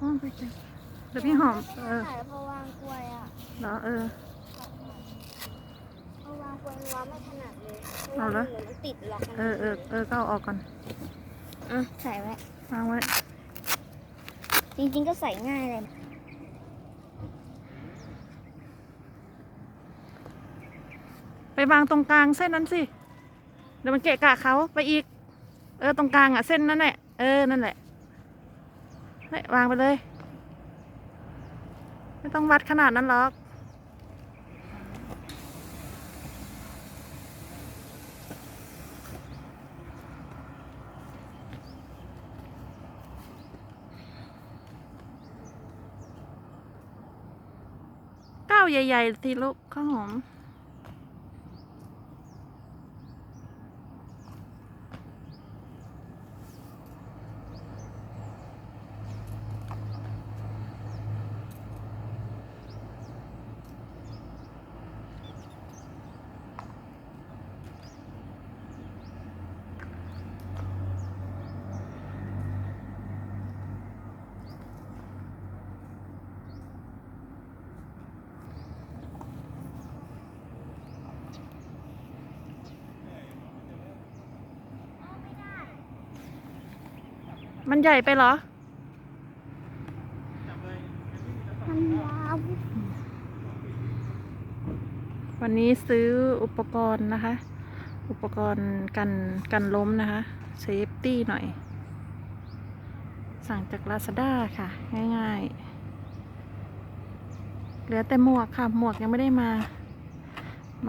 อ้อมไปเก็บเดี๋ยวพี่หอม เออถ่ายพอวางกล้วยอะเหรอเออ พอวางกล้วยวาไม่ถนัดเลยเอาละ มันติดล็อกเออเออเออก็เอาออกก่อนอะใส่ไว้ วางไว้จริงๆก็ใส่ง่ายเลยไปวางตรงกลางเส้นนั้นสิ เดี๋ยวมันเกะกะเขาไปอีก เออตรงกลางอะเส้นนั่นแหละ เออนั่นแหละ เฮ้ยวางไปเลย ไม่ต้องวัดขนาดนั้นหรอกก้าวใหญ่ ๆ สิลูกข้าวหอม มันใหญ่ไปเหรอ มันยาววันนี้ซื้ออุปกรณ์นะคะ อุปกรณ์กันกันล้มนะคะเซฟตี้หน่อย สั่งจากลาซาด้าค่ะ ง่ายๆ เหลือแต่หมวกค่ะ หมวกยังไม่ได้มา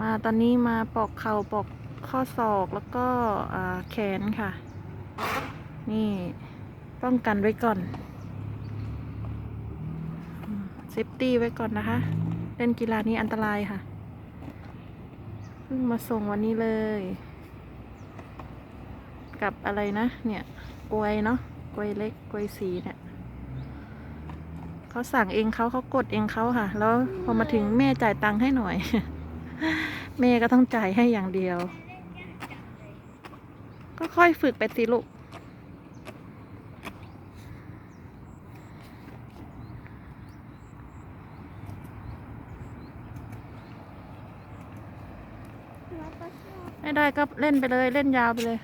มาตอนนี้มาปอกเข่าปอกข้อศอกแล้วก็แขนค่ะ นี่ ป้องกันไว้ก่อนเซฟตี้ไว้ก่อนนะคะ เล่นกีฬานี้อันตรายค่ะเพิ่งมาส่งวันนี้เลย กับอะไรนะ เนี่ยกวยเนาะกวยเล็กกวยสีเนี่ยเขาสั่งเองเขาเขากดเองเขาค่ะ แล้วพอมาถึงแม่จ่ายตังค์ให้หน่อย แม่ก็ต้องจ่ายให้อย่างเดียว ก็ค่อยฝึกไปสิลูก แล้วก็ชอบ ไม่ได้ก็เล่นไปเลยเล่นยาวไปเลย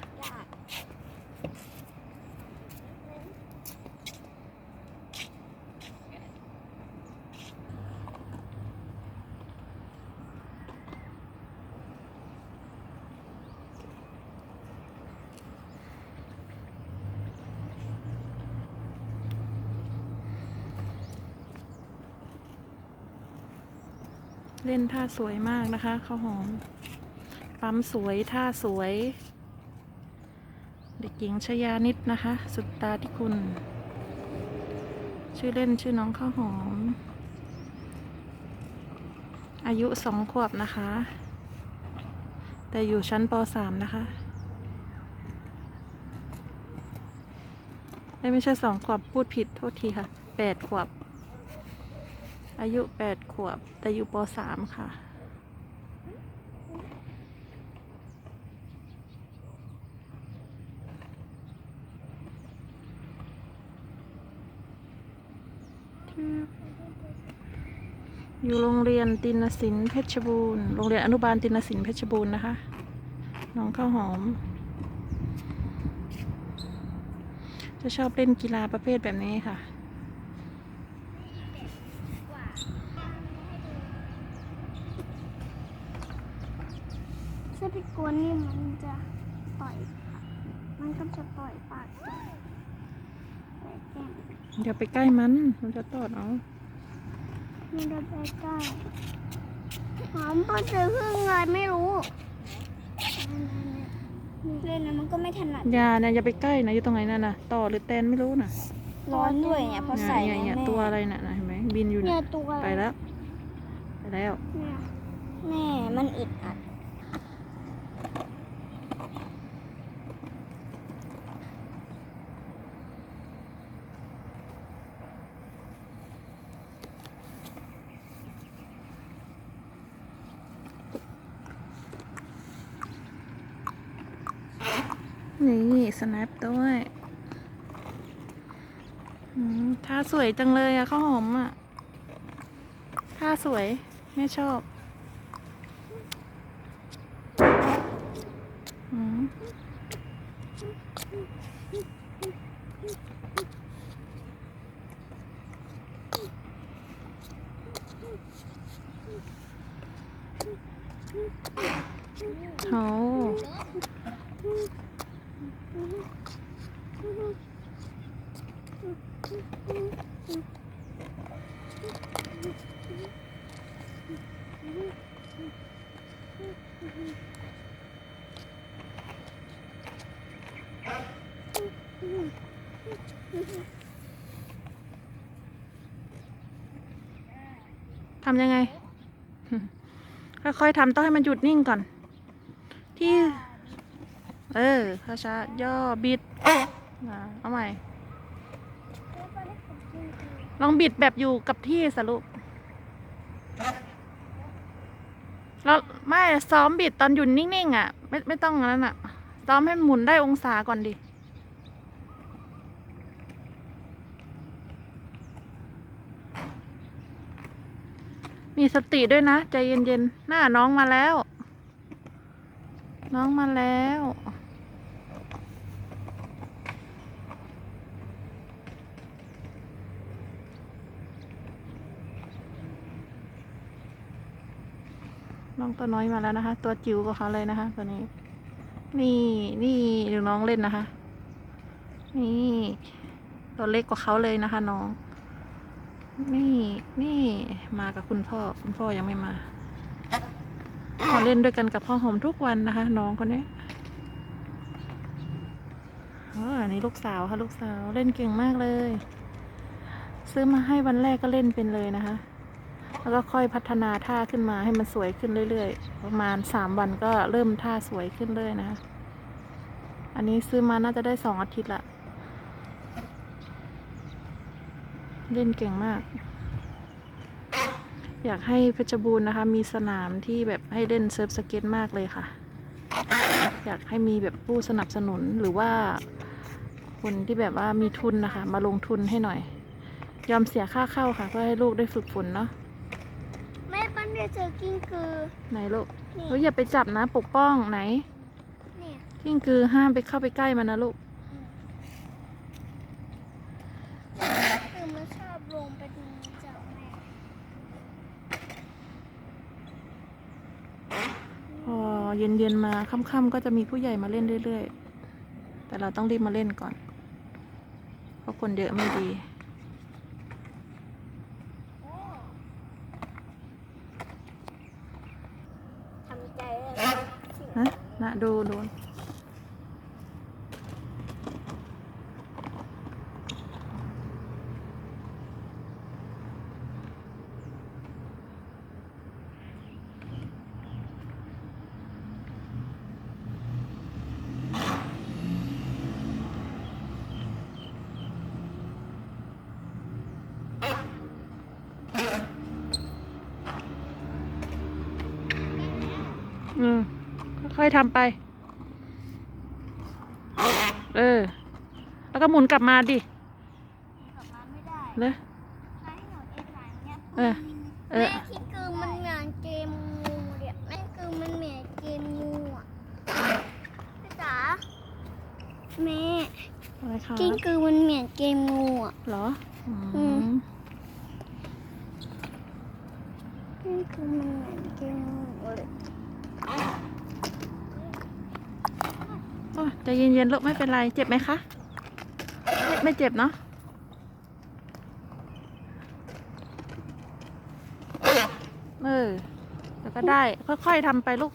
เล่นท่าสวยมากนะคะข้าวหอม ปั๊มสวยท่าสวย เด็กหญิงชยานิดนะคะ สุดตาที่คุณ ชื่อเล่นชื่อน้องข้าวหอม อายุสองขวบนะคะ แต่อยู่ชั้นปสามนะคะ ไม่ใช่สองขวบพูดผิดโทษทีค่ะแปดขวบอายุแปดขวบ แต่อยู่ปสามค่ะ อยู่โรงเรียนตินสินเพชรบูรณ์ โรงเรียนอนุบาลตินสินเพชรบูรณ์นะคะ น้องข้าวหอม จะชอบเล่นกีฬาประเภทแบบนี้ค่ะ ถ้าพี่กวนนี่มันจะต่อยปากมันก็จะต่อยปากแต่แก้ม เดี๋ยวไปใกล้มัน มันจะตอดเอาไม่ได้ไปใกล้หอมก็เจอพึ่งเลยไม่รู้เล่นนะมันก็ไม่ถนัด อย่าเนี่ยอย่าไปใกล้นะอยู่ตรงไหนนั่นน่ะต่อหรือแตนไม่รู้น่ะร้อนด้วยเนี่ยเพราะใส่เนี่ยเนี่ยแม่ตัวอะไรน่ะนะเห็นไหมบินอยู่เนี่น่ะยตัวไปแล้ว ไปแล้วเนี่ยแม่มันอึดอัด นี่สแนปด้วยท่าสวยจังเลยอะข้าวหอมอะท่าสวยแม่ชอบอืมโห ทำยังไง ค่อยๆทำต้องให้มันหยุดนิ่งก่อน ที่ เออช้าๆย่อบิด เอาใหม่ ลองบิดแบบอยู่กับที่สรุปแล้วไม่ซ้อมบิดตอนหยุดนิ่งๆอะ ไม่ไม่ต้องนนั้นอะ ซ้อมให้หมุนได้องศาก่อนดิมีสติด้วยนะ ใจเย็นๆ หน้าน้องมาแล้ว น้องมาแล้ว น้องตัวน้อยมาแล้วนะคะ ตัวจิ๋วกว่าเขาเลยนะคะ ตัวนี้ นี่นี่ดูน้องเล่นนะคะ นี่ตัวเล็กกว่าเขาเลยนะคะ น้อง นี่นี่มากับคุณพ่อคุณพ่อยังไม่มามาเล่นด้วยกันกับพ่อหอมทุกวันนะคะ น้องคนนี้อ๋ออันนี้ลูกสาวค่ะลูกสาวเล่นเก่งมากเลย ซื้อมาให้วันแรกก็เล่นเป็นเลยนะคะ แล้วก็ค่อยพัฒนาท่าขึ้นมาให้มันสวยขึ้นเรื่อยๆ ประมาณสามวันก็เริ่มท่าสวยขึ้นเลยนะคะ อันนี้ซื้อมาน่าจะได้สองอาทิตย์ละ เล่นเก่งมาก อยากให้เพชรบูรณ์นะคะ มีสนามที่แบบให้เล่นเซิร์ฟสเก็ตมากเลยค่ะ อยากให้มีแบบผู้สนับสนุนหรือว่าคนที่แบบว่ามีทุนนะคะ มาลงทุนให้หน่อย ยอมเสียค่าเข้าค่ะ เพื่อให้ลูกได้ฝึกฝนเนาะ แม่ปั้นได้เจอกิ้งกือ ไหนลูกนี่เฮ้ยอย่าไปจับนะ ปกป้องไหน เนี่ยกิ้งคือห้ามไปเข้าไปใกล้มันนะลูก คือมันชอบลงไปตรงนี้จ้ะแม่พอเย็นๆมาค่ำๆก็จะมีผู้ใหญ่มาเล่นเรื่อยๆ แต่เราต้องรีบมาเล่นก่อน เพราะคนเยอะไม่ดี ทำใจเลย ฮะนะดูดูอืม ค่อยๆทำไป เออ แล้วก็หมุนกลับมาดิกลับมาไม่ได้เลยใช้หนูเอ็นหลังเนี่ยเออ เอแม่อที่คือมันเหมือนเกมงูเดี๋ยวแม่คือมันเหมือนเกมงูอะพี่จ๋าแม่อะไรคะกิ้งคือมันเหมือนเกมงูอะ เหรอ อือืมมกิ้งคือมันเหมือนเกมงู เลยโอ้ยใจเย็นๆลูกไม่เป็นไร เจ็บไหมคะไม่ไม่เจ็บเนาะเออแล้วก็ได้ ค่อยๆทำไปลูก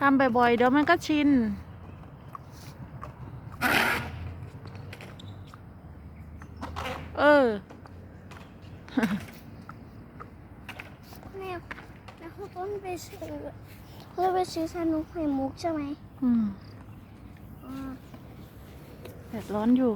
ทำบ่อยๆเดี๋ยวมันก็ชินเออแม่แล้วเขาต้นไปซื้อเพื่อไปซื้อชานุกไข่มุกใช่ไหมอืมอ่า แดดร้อนอยู่